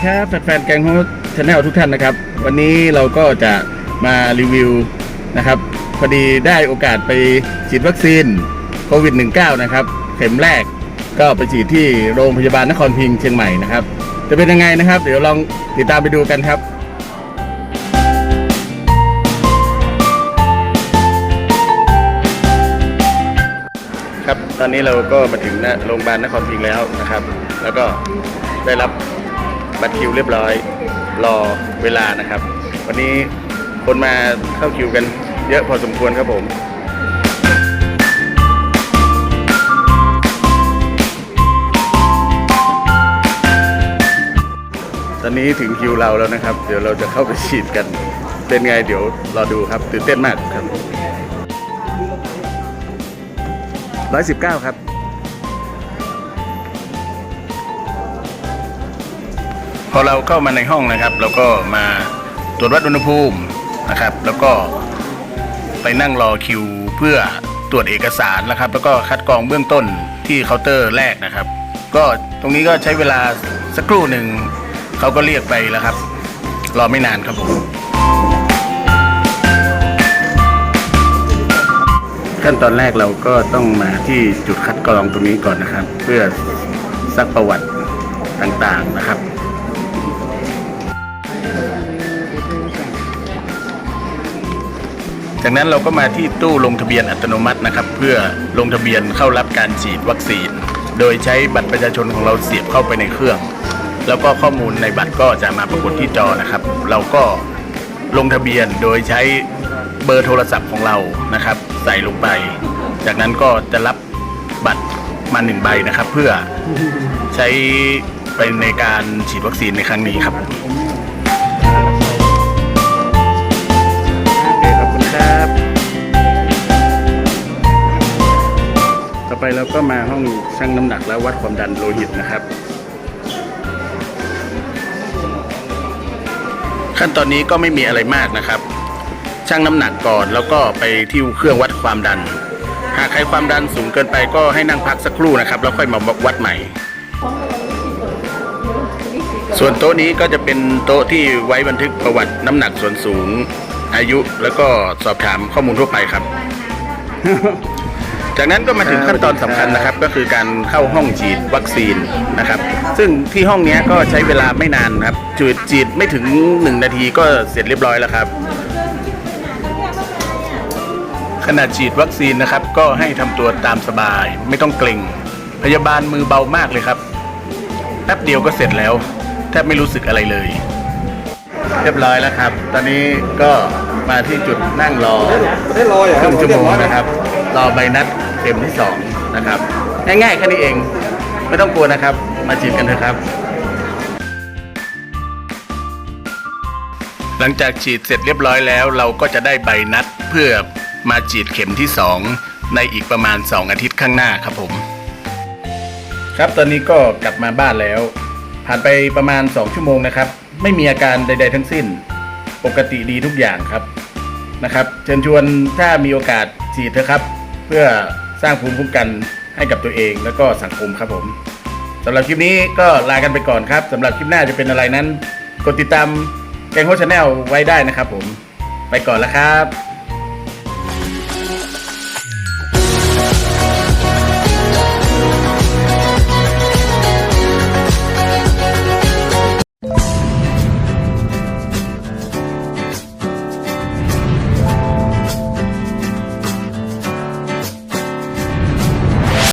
แฟนๆแกงโฮสชาแนลทุกท่านนะครับ วันนี้เราก็จะมารีวิวนะครับ พอดีได้โอกาสไปฉีดวัคซีนโควิด -19 นะครับ เข็มแรกก็ไปฉีดที่โรงพยาบาลนครพิงค์เชียงใหม่นะครับ จะเป็นยังไงนะครับ เดี๋ยวลองติดตามไปดูกันครับครับตอนนี้เราก็มาถึงนะโรงพยาบาลนครพิงค์แล้วนะครับ แล้วก็ได้รับ บัตรคิวเรียบร้อย รอเวลานะครับ วันนี้คนมาเข้าคิวกันเยอะพอสมควรครับผมตอนนี้ถึงคิวเราแล้วนะครับ เดี๋ยวเราจะเข้าไปฉีดกัน เป็นไงเดี๋ยวรอดูครับตื่นเต้นมากครับร้อยสิบเก้าครับ อเราเข้ามาในห้องนะครับ เราก็มาตรวจวัดอุณหภูมินะครับ แล้วก็ไปนั่งรอคิวเพื่อตรวจเอกสารนะครับ แล้วก็คัดกรองเบื้องต้นที่เคาน์เตอร์แรกนะครับ ก็ตรงนี้ก็ใช้เวลาสักครู่หนึ่งเขาก็เรียกไปแล้วครับ รอไม่นานครับผมขั้นตอนแรกเราก็ต้องมาที่จุดคัดกรองตรงนี้ก่อนนะครับ เพื่อซักประวัติต่างๆนะครับ จากนั้นเราก็มาที่ตู้ลงทะเบียนอัตโนมัตินะครับ เพื่อลงทะเบียนเข้ารับการฉีดวัคซีน โดยใช้บัตรประชาชนของเราเสียบเข้าไปในเครื่อง แล้วก็ข้อมูลในบัตรก็จะมาปรากฏที่จอนะครับ เราก็ลงทะเบียนโดยใช้เบอร์โทรศัพท์ของเรานะครับ ใส่ลงไป จากนั้นก็จะรับบัตรมาหนึ่งใบนะครับ เพื่อใช้ไปในการฉีดวัคซีนในครั้งนี้ครับ ไปเราก็มาห้องชั่งน้ำหนักและวัดความดันโลหิตนะครับ ขั้นตอนนี้ก็ไม่มีอะไรมากนะครับ ชั่งน้ำหนักก่อนแล้วก็ไปที่เครื่องวัดความดัน หากใครความดันสูงเกินไปก็ให้นั่งพักสักครู่นะครับ แล้วค่อยมาวัดใหม่ ส่วนโต๊ะนี้ก็จะเป็นโต๊ะที่ไว้บันทึกประวัติน้ำหนักส่วนสูง อายุแล้วก็สอบถามข้อมูลทั่วไปครับ จากนั้นก็มาถึงขั้นตอนสำคัญนะครับ ก็คือการเข้าห้องฉีดวัคซีนนะครับ ซึ่งที่ห้องเนี้ยก็ใช้เวลาไม่นานครับจุดฉีดไม่ถึง 1 นาทีก็เสร็จเรียบร้อยแล้วครับ ขณะฉีดวัคซีนนะครับ ก็ให้ทำตัวตามสบาย ไม่ต้องเกรงพยาบาลมือเบามากเลยครับแป๊บเดียวก็เสร็จแล้วแทบไม่รู้สึกอะไรเลย เรียบร้อยแล้วครับ ตอนนี้ก็มาที่จุดนั่งรอได้รอเหรอครึ่งชั่วโมงนะครับ รอใบนัดเข็มที่สองนะครับง่ายๆแค่นี้เองไม่ต้องกลัวนะครับ มาฉีดกันเถอะครับ หลังจากฉีดเสร็จเรียบร้อยแล้ว เราก็จะได้ใบนัดเพื่อมาฉีดเข็มที่สองในอีกประมาณ 2 อาทิตย์ข้างหน้าครับผม ครับตอนนี้ก็กลับมาบ้านแล้ว ผ่านไปประมาณ 2 ชั่วโมงนะครับ ไม่มีอาการใด ๆ ทั้งสิ้น ปกติดีทุกอย่างครับ นะครับ เชิญชวนถ้ามีโอกาสฉีดเถอะครับ เพื่อสร้างภูมิคุ้มกันให้กับตัวเองแล้วก็สังคมครับผมสำหรับคลิปนี้ก็ลากันไปก่อนครับสำหรับคลิปหน้าจะเป็นอะไรนั้น กดติดตามแกงโฮชาแนลไว้ได้นะครับผม ไปก่อนแล้วครับ